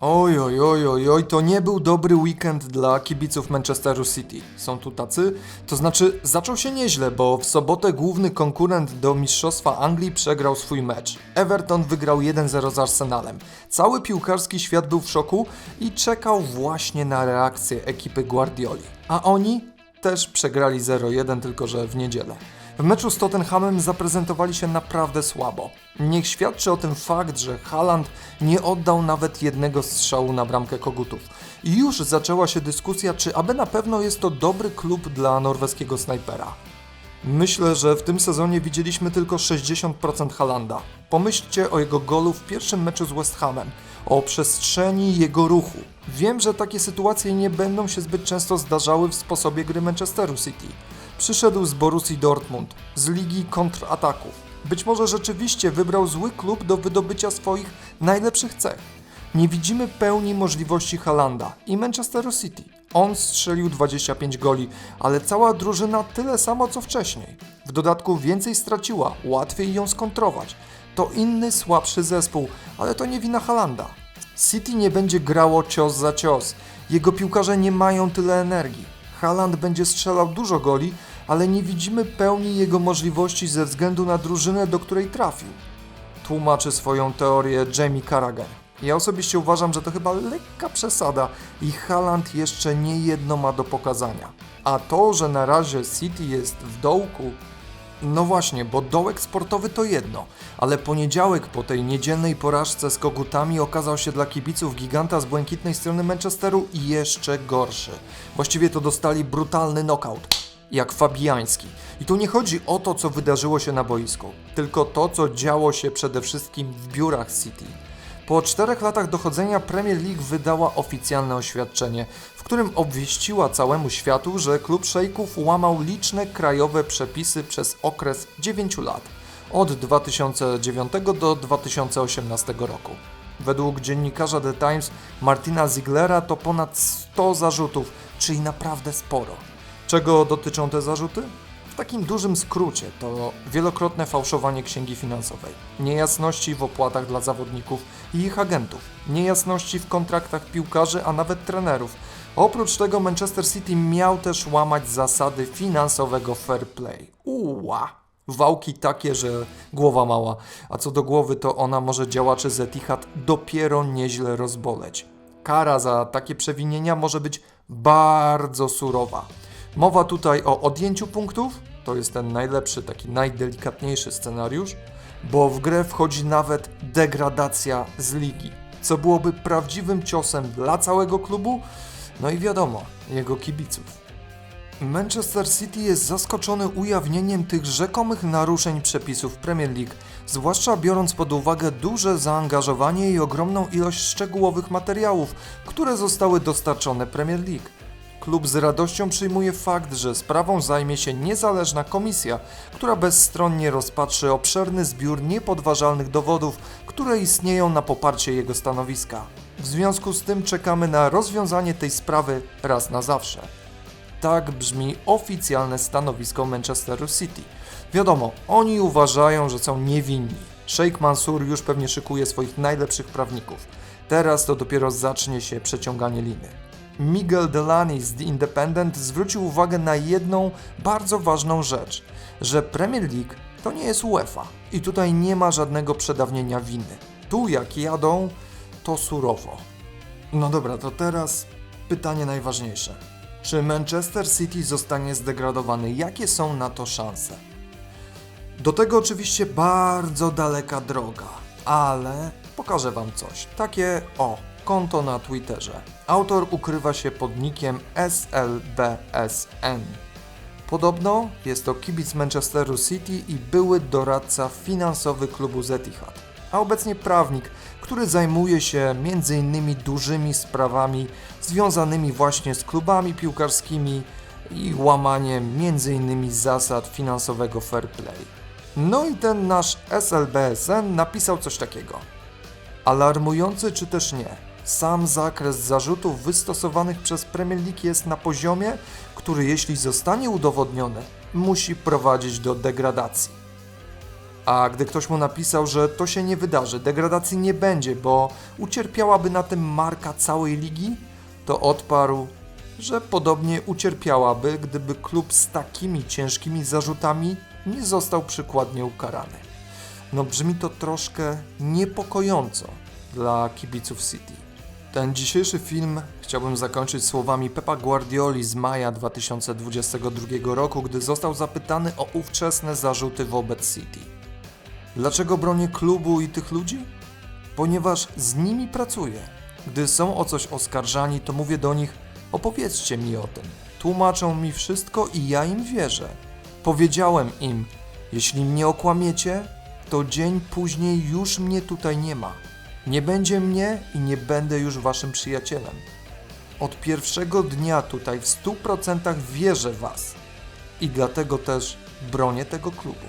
Oj, oj, oj, oj, oj, to nie był dobry weekend dla kibiców Manchesteru City. Są tu tacy? To znaczy, zaczął się nieźle, bo w sobotę główny konkurent do Mistrzostwa Anglii przegrał swój mecz. Everton wygrał 1-0 z Arsenalem. Cały piłkarski świat był w szoku i czekał właśnie na reakcję ekipy Guardioli. A oni też przegrali 0-1, tylko że w niedzielę. W meczu z Tottenhamem zaprezentowali się naprawdę słabo. Niech świadczy o tym fakt, że Haaland nie oddał nawet jednego strzału na bramkę kogutów. I już zaczęła się dyskusja, czy aby na pewno jest to dobry klub dla norweskiego snajpera. Myślę, że w tym sezonie widzieliśmy tylko 60% Halanda. Pomyślcie o jego golu w pierwszym meczu z West Hamem, o przestrzeni jego ruchu. Wiem, że takie sytuacje nie będą się zbyt często zdarzały w sposobie gry Manchesteru City. Przyszedł z Borussii Dortmund, z ligi kontrataków. Być może rzeczywiście wybrał zły klub do wydobycia swoich najlepszych cech. Nie widzimy pełni możliwości Halanda i Manchesteru City. On strzelił 25 goli, ale cała drużyna tyle samo co wcześniej. W dodatku więcej straciła, łatwiej ją skontrować. To inny, słabszy zespół, ale to nie wina Halanda. City nie będzie grało cios za cios. Jego piłkarze nie mają tyle energii. Haaland będzie strzelał dużo goli, ale nie widzimy pełni jego możliwości ze względu na drużynę, do której trafił. Tłumaczy swoją teorię Jamie Carragher. Ja osobiście uważam, że to chyba lekka przesada i Haaland jeszcze nie jedno ma do pokazania. A to, że na razie City jest w dołku, no właśnie, bo dołek sportowy to jedno, ale poniedziałek po tej niedzielnej porażce z kogutami okazał się dla kibiców giganta z błękitnej strony Manchesteru jeszcze gorszy. Właściwie to dostali brutalny knockout, jak Fabiański. I tu nie chodzi o to, co wydarzyło się na boisku, tylko to, co działo się przede wszystkim w biurach City. Po czterech latach dochodzenia Premier League wydała oficjalne oświadczenie, w którym obwieściła całemu światu, że klub szejków łamał liczne krajowe przepisy przez okres 9 lat, od 2009 do 2018 roku. Według dziennikarza The Times Martina Ziglera to ponad 100 zarzutów, czyli naprawdę sporo. Czego dotyczą te zarzuty? W takim dużym skrócie to wielokrotne fałszowanie księgi finansowej, niejasności w opłatach dla zawodników i ich agentów, niejasności w kontraktach piłkarzy, a nawet trenerów. Oprócz tego Manchester City miał też łamać zasady finansowego fair play. Uła! Wałki takie, że głowa mała, a co do głowy to ona może działaczy z Etihad dopiero nieźle rozboleć. Kara za takie przewinienia może być bardzo surowa. Mowa tutaj o odjęciu punktów, to jest ten najlepszy, taki najdelikatniejszy scenariusz, bo w grę wchodzi nawet degradacja z ligi, co byłoby prawdziwym ciosem dla całego klubu, no i wiadomo, jego kibiców. Manchester City jest zaskoczony ujawnieniem tych rzekomych naruszeń przepisów Premier League, zwłaszcza biorąc pod uwagę duże zaangażowanie i ogromną ilość szczegółowych materiałów, które zostały dostarczone Premier League. Klub z radością przyjmuje fakt, że sprawą zajmie się niezależna komisja, która bezstronnie rozpatrzy obszerny zbiór niepodważalnych dowodów, które istnieją na poparcie jego stanowiska. W związku z tym czekamy na rozwiązanie tej sprawy raz na zawsze. Tak brzmi oficjalne stanowisko Manchesteru City. Wiadomo, oni uważają, że są niewinni. Sheikh Mansur już pewnie szykuje swoich najlepszych prawników. Teraz to dopiero zacznie się przeciąganie liny. Miguel Delany z The Independent zwrócił uwagę na jedną bardzo ważną rzecz, że Premier League to nie jest UEFA i tutaj nie ma żadnego przedawnienia winy. Tu jak jadą, to surowo. No dobra, to teraz pytanie najważniejsze. Czy Manchester City zostanie zdegradowany? Jakie są na to szanse? Do tego oczywiście bardzo daleka droga, ale pokażę Wam coś. Takie o, konto na Twitterze. Autor ukrywa się pod nickiem SLBSN. Podobno jest to kibic Manchesteru City i były doradca finansowy klubu z Etihad, a obecnie prawnik, który zajmuje się m.in. dużymi sprawami związanymi właśnie z klubami piłkarskimi i łamaniem m.in. zasad finansowego fair play. No i ten nasz SLBSN napisał coś takiego. Alarmujący czy też nie? Sam zakres zarzutów wystosowanych przez Premier League jest na poziomie, który jeśli zostanie udowodniony, musi prowadzić do degradacji. A gdy ktoś mu napisał, że to się nie wydarzy, degradacji nie będzie, bo ucierpiałaby na tym marka całej ligi, to odparł, że podobnie ucierpiałaby, gdyby klub z takimi ciężkimi zarzutami nie został przykładnie ukarany. No brzmi to troszkę niepokojąco dla kibiców City. Ten dzisiejszy film chciałbym zakończyć słowami Pepa Guardioli z maja 2022 roku, gdy został zapytany o ówczesne zarzuty wobec City. Dlaczego bronię klubu i tych ludzi? Ponieważ z nimi pracuję. Gdy są o coś oskarżani, to mówię do nich: opowiedzcie mi o tym. Tłumaczą mi wszystko i ja im wierzę. Powiedziałem im: jeśli mnie okłamiecie, to dzień później już mnie tutaj nie ma. Nie będzie mnie i nie będę już waszym przyjacielem. Od pierwszego dnia tutaj w 100% wierzę w was i dlatego też bronię tego klubu.